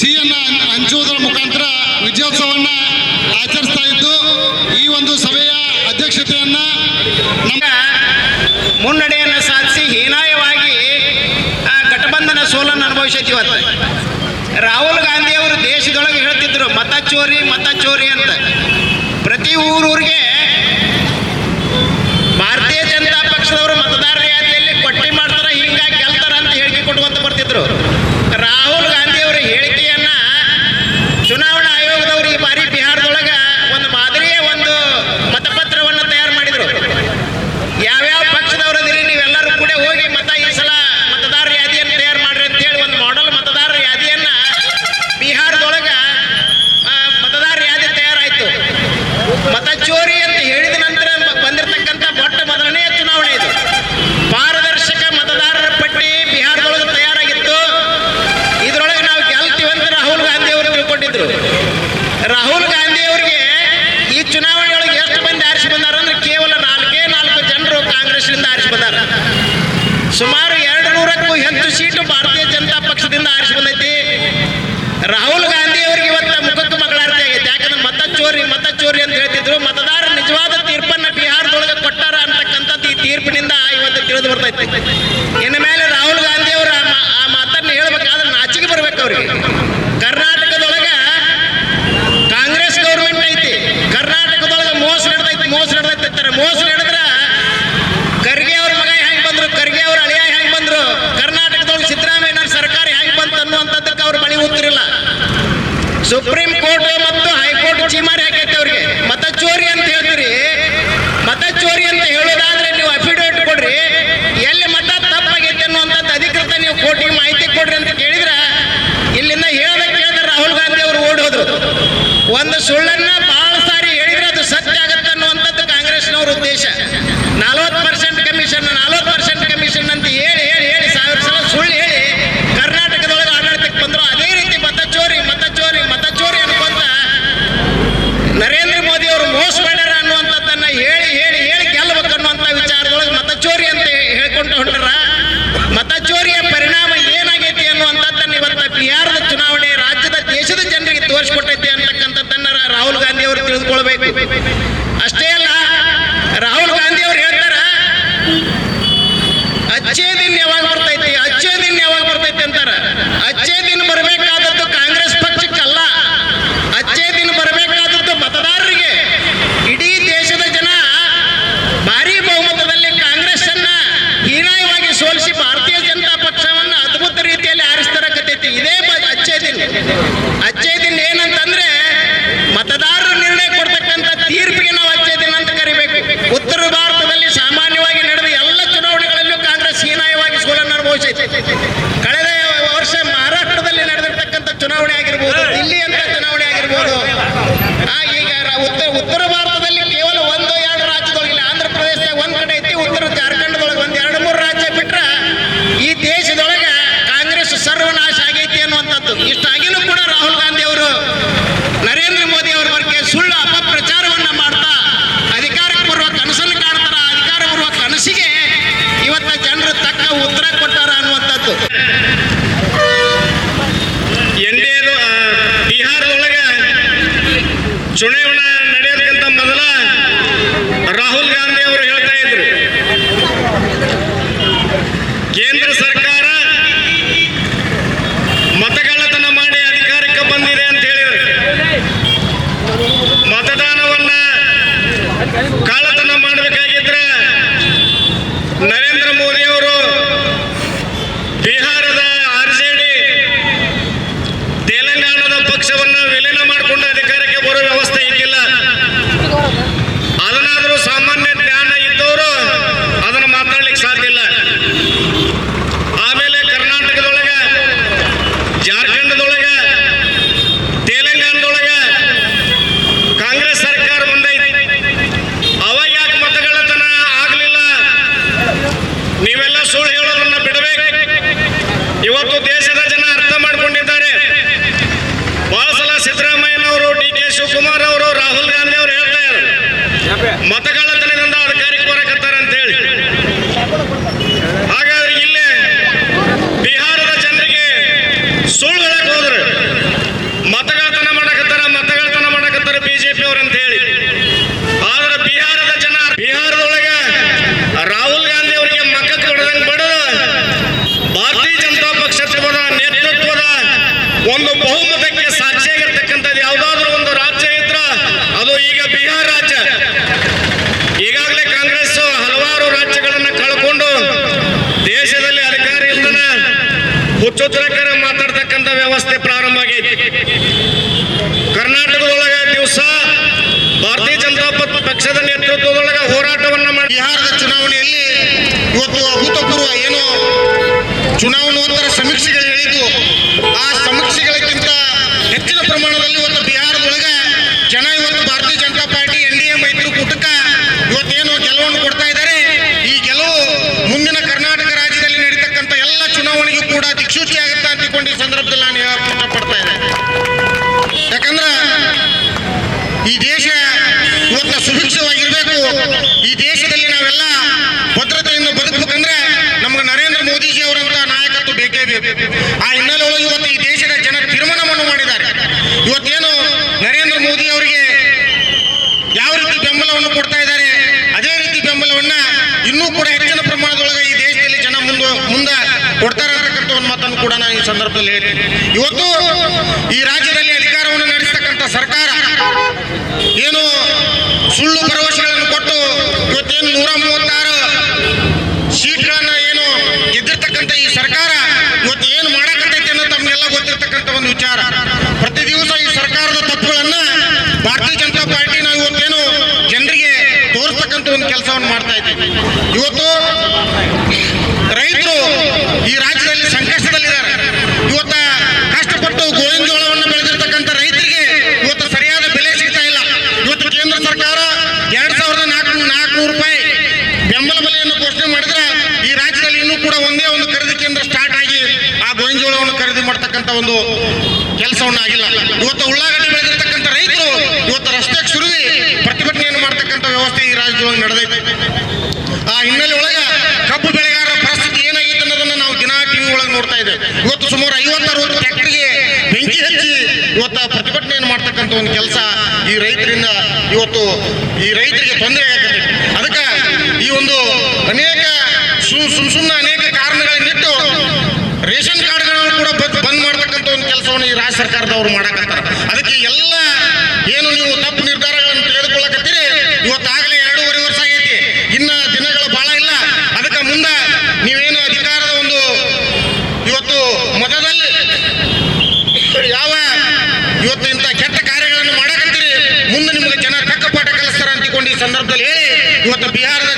ಸಿಹಿಯನ್ನ ಹಂಚುವುದರ ಮುಖಾಂತರ ವಿಜಯೋತ್ಸವನ್ನ ಆಚರಿಸ್ತಾ ಇದ್ದು, ಈ ಒಂದು ಸಭೆಯ ಅಧ್ಯಕ್ಷತೆಯನ್ನ ನಮ್ಮ ಮುನ್ನಡೆಯನ್ನು ಸಾಧಿಸಿ ಹೀನಾಯವಾಗಿ ಆ ಘಟಬಂಧನ ಸೋಲನ್ನು ಅನುಭವಿಸುತ್ತೀವತ್ತ ರಾಹುಲ್ ಗಾಂಧಿಯವರು ದೇಶದೊಳಗೆ ಹೇಳ್ತಿದ್ರು, ಮತ ಚೋರಿ ಮತ ಚೋರಿ ಅಂತ. ಪ್ರತಿ ಊರೂರಿಗೆ ಭಾರತೀಯ ಜನತಾ ಪಕ್ಷದವರು ಮತದಾರ ಯಾತ್ರೆಯಲ್ಲಿ ಕೊಟ್ಟಿ ಮಾಡ್ತಾರೆ, ಹಿಂಗಾಗಿ ಗೆಲ್ತಾರ ಅಂತ ಹೇಳಿಕೆ ಬರ್ತಿದ್ರು ಬರ್ತಿದ್ರು. ಇನ್ನ ಇನ್ನು ಮೇಲೆ ರಾಹುಲ್ ಗಾಂಧಿ ಅವರು ಆ ಮಾತನ್ನು ಹೇಳಬೇಕಾದ್ರೆ ನಾಚಿಗೆ ಬರ್ಬೇಕು ಅವ್ರಿಗೆ. ಕರ್ನಾಟಕದೊಳಗೆ ಕಾಂಗ್ರೆಸ್ ಗೌರ್ಮೆಂಟ್ ಐತಿ. ಕರ್ನಾಟಕದೊಳಗೆ ಮೋಸ ನಡೆದೈತಿ ಮೋಸ ನಡೆದೈತಿ ಮೋಸ ನಡೆದ್ರೆ ಖರ್ಗೆ ಅವ್ರ ಮಗ ಹೆಂಗೆ ಬಂದ್ರು? ಖರ್ಗೆ ಅವ್ರ ಅಳಿಯ ಹೆಂಗೆ ಬಂದ್ರು? ಕರ್ನಾಟಕದೊಳಗೆ ಸಿದ್ದರಾಮಯ್ಯ ಸರ್ಕಾರ ಹೆಂಗೆ ಬಂತು ಅನ್ನುವಂಥದ್ದಕ್ಕೆ ಅವ್ರ ಬಳಿ ಉತ್ತರಿಲ್ಲ ಸುಪ್ರೀಂ ಕೋರ್ಟ್ ತೋರಿಸ್ಕೊಟ್ಟೈತೆ ಅಂತಕ್ಕಂಥದ್ದನ್ನ ರಾಹುಲ್ ಗಾಂಧಿ ಅವರು ತಿಳಿದುಕೊಳ್ಬೇಕು. ಗುಜರಾತ್ ಎಂಟೇದು ಬಿಹಾರ ಒಳಗೆ ಚುನಾವಣಾ ಸಿದ್ದರಾಮಯ್ಯನವರು ಡಿ ಕೆ ಶಿವಕುಮಾರ್ ಅವರು ರಾಹುಲ್ ಗಾಂಧಿ ಅವರು ಹೇಳ್ತಾ ಇದ್ದಾರೆ. ಮತಗಳ ಹುಚ್ಚುಚ್ಚರಕರ ಮಾತಾಡ್ತಕ್ಕಂಥ ವ್ಯವಸ್ಥೆ ಪ್ರಾರಂಭ ಆಗೈತಿ. ಕರ್ನಾಟಕದೊಳಗ ದಿವಸ ಭಾರತೀಯ ಜನತಾ ಪಕ್ಷದ ನೇತೃತ್ವದೊಳಗ ಹೋರಾಟವನ್ನ ಮಾಡಿ ಬಿಹಾರದ ಚುನಾವಣೆಯಲ್ಲಿ ಇವತ್ತು ಅಭೂತಪೂರ್ವ ಏನು ಚುನಾವಣೋತ್ತರ ಸಮೀಕ್ಷೆಗಳು ಹೇಳಿದ್ದು, ಆ ಸಮೀಕ್ಷೆಗಳಿಗಿಂತ ಮೋದಿಜಿ ಅವರಂತ ನಾಯಕತ್ವ ಬೇಕೇ ಬೇಕು. ಆ ಹಿನ್ನೆಲೆಯೊಳಗೆ ಇವತ್ತು ಈ ದೇಶದ ಜನ ತೀರ್ಮಾನವನ್ನು ಮಾಡಿದ್ದಾರೆ. ಇವತ್ತೇನು ನರೇಂದ್ರ ಮೋದಿ ಅವರಿಗೆ ಯಾವ ರೀತಿ ಬೆಂಬಲವನ್ನು ಕೊಡ್ತಾ ಇದ್ದಾರೆ, ಅದೇ ರೀತಿ ಬೆಂಬಲವನ್ನ ಇನ್ನೂ ಕೂಡ ಹೆಚ್ಚಿನ ಪ್ರಮಾಣದೊಳಗೆ ಈ ದೇಶದಲ್ಲಿ ಜನ ಮುಂದೆ ಮುಂದೆ ಕೊಡ್ತಾರೆ ಅಂತಕ್ಕಂಥ ಒಂದು ಮಾತನ್ನು ಕೂಡ ನಾನು ಈ ಸಂದರ್ಭದಲ್ಲಿ ಹೇಳ್ತೀನಿ. ಇವತ್ತು ಈ ರಾಜ್ಯದಲ್ಲಿ ಅಧಿಕಾರವನ್ನು ನಡೆಸತಕ್ಕಂಥ ಸರ್ಕಾರ ಏನು ಸುಳ್ಳು ಭರವಸೆಗಳನ್ನು ಕೊಟ್ಟು ಇವತ್ತೇನು ನೂರ ಮೂವತ್ತಾರು ಸೀಟ್ಗಳನ್ನ ಏನು ಗೆದ್ದಿರ್ತಕ್ಕಂಥ ಈ ಸರ್ಕಾರ ಇವತ್ತು ಏನು ಮಾಡಕತ್ತೈತೆ ಅನ್ನೋದು ತಮಗೆಲ್ಲ ಗೊತ್ತಿರ್ತಕ್ಕಂಥ ಒಂದು ವಿಚಾರ ಪ್ರತಿ ದಿವಸ ಈ ಸರ್ಕಾರದ ತಪ್ಪುಗಳನ್ನ ಭಾರತೀಯ ಜನತಾ ಪಾರ್ಟಿ ನಾವು ಇವತ್ತೇನು ಜನರಿಗೆ ತೋರಿಸ್ತಕ್ಕಂಥ ಒಂದು ಕೆಲಸವನ್ನು ಮಾಡ್ತಾ ಇದ್ದೀವಿ ಇವತ್ತು ರೈತರು ಈ ರಾಜ್ಯದಲ್ಲಿ ಸಂಕಷ್ಟದಲ್ಲಿದ್ದಾರೆ ಇವತ್ತ ಕಷ್ಟಪಟ್ಟು ಗೋವಿನ ಜೋಳವನ್ನು ಬೆಳೆದಿರ್ತಕ್ಕಂಥ ರೈತರಿಗೆ ಇವತ್ತು ಸರಿಯಾದ ಬೆಲೆ ಸಿಗ್ತಾ ಇಲ್ಲ ಇವತ್ತು ಕೇಂದ್ರ ಸರ್ಕಾರ ಎರಡ್ ಸಾವಿರದ ನಾಲ್ಕು ನಾಲ್ಕುನೂರು ರೂಪಾಯಿ ಬೆಂಬಲ ಬೆಲೆಯನ್ನು ಘೋಷಣೆ ಮಾಡಿದ್ರೆ ಈ ರಾಜ್ಯದಲ್ಲಿ ಇನ್ನೂ ಕೂಡ ಒಂದೇ ಒಂದು ಖರೀದಿ ಕೇಂದ್ರ ಸ್ಟಾರ್ಟ್ ಆಗಿ ಆ ಗೋವಿನ ಜೋಳವನ್ನು ಒಂದು ಕೆಲಸವನ್ನು ಆಗಿಲ್ಲ. ಇವತ್ತು ಉಳ್ಳಾಗಡ್ಡಿ ಬೆಳೆದಿರ್ತಕ್ಕಂಥ ರೈತರು ಇವತ್ತು ರಸ್ತೆಗೆ ಸುರುವಿ ಪ್ರತಿಭಟನೆಯನ್ನು ಮಾಡ್ತಕ್ಕಂಥ ವ್ಯವಸ್ಥೆ ಈ ರಾಜ್ಯದೊಳಗೆ ನಡೆದೈತೆ. ಆ ಹಿನ್ನೆಲೆ ಒಳಗೆ ಕಬ್ಬು ಬೆಳೆಗಾರರ ಪರಿಸ್ಥಿತಿ ಏನಾಗಿತ್ತು ಅನ್ನೋದನ್ನ ನಾವು ದಿನಾ ಟಿವಿ ಒಳಗೆ ನೋಡ್ತಾ ಇದ್ದೇವೆ. ಇವತ್ತು ಸುಮಾರು ಐವತ್ತರವತ್ತು ಫ್ಯಾಕ್ಟರಿಗೆ ಬೆಂಕಿ ಹಚ್ಚಿ ಇವತ್ತು ಪ್ರತಿಭಟನೆಯನ್ನು ಮಾಡ್ತಕ್ಕಂಥ ಒಂದು ಕೆಲಸ ಈ ರೈತರಿಂದ ಇವತ್ತು ಈ ರೈತರಿಗೆ ತೊಂದರೆ ಆಗತ್ತೆ ಅದಕ್ಕೆ ಈ ಒಂದು ಅನೇಕ ಸುಮ್ ಸುಮ್ಮನೆ ಅನೇಕ ಕಾರಣಗಳನ್ನಿಟ್ಟು ರೇಷನ್ ಕಾರ್ಡ್ಗಳನ್ನು ಕೂಡ ಬಂದ್ ಬಂದ್ ಮಾಡ್ತಕ್ಕಂಥ ಒಂದು ಕೆಲಸವನ್ನು ಈ ರಾಜ್ಯ ಸರ್ಕಾರದವರು ಮಾಡಕತ್ತಾರ. ಅದಕ್ಕೆ ಎಲ್ಲ ಏನು ನೀವು ತಪ್ಪು ನಿರ್ಧಾರಗಳನ್ನು ತೆಗೆದುಕೊಳ್ಳಕತ್ತೀರಿ? ಇವತ್ತಾಗಲೇ ಎರಡೂವರೆ ವರ್ಷ ಆಗೈತಿ. ಇನ್ನ ದಿನಗಳು ಬಹಳ ಇಲ್ಲ. ಅದಕ್ಕೆ ಮುಂದೆ ನೀವೇನು ಅಧಿಕಾರದ ಒಂದು ಇವತ್ತು ಮತದಲ್ಲಿ ಯಾವ ಇವತ್ತು ಇಂಥ ಕೆಟ್ಟ ಕಾರ್ಯಗಳನ್ನು ಮಾಡಕತ್ತೀರಿ? ಮುಂದೆ ನಿಮಗೆ ಜನ ತಕ್ಕ ಪಾಠ ಕಲಿಸ್ತಾರ ಅಂತಿಕೊಂಡು ಈ ಸಂದರ್ಭದಲ್ಲಿ ಹೇಳಿ, ಇವತ್ತು ಬಿಹಾರದ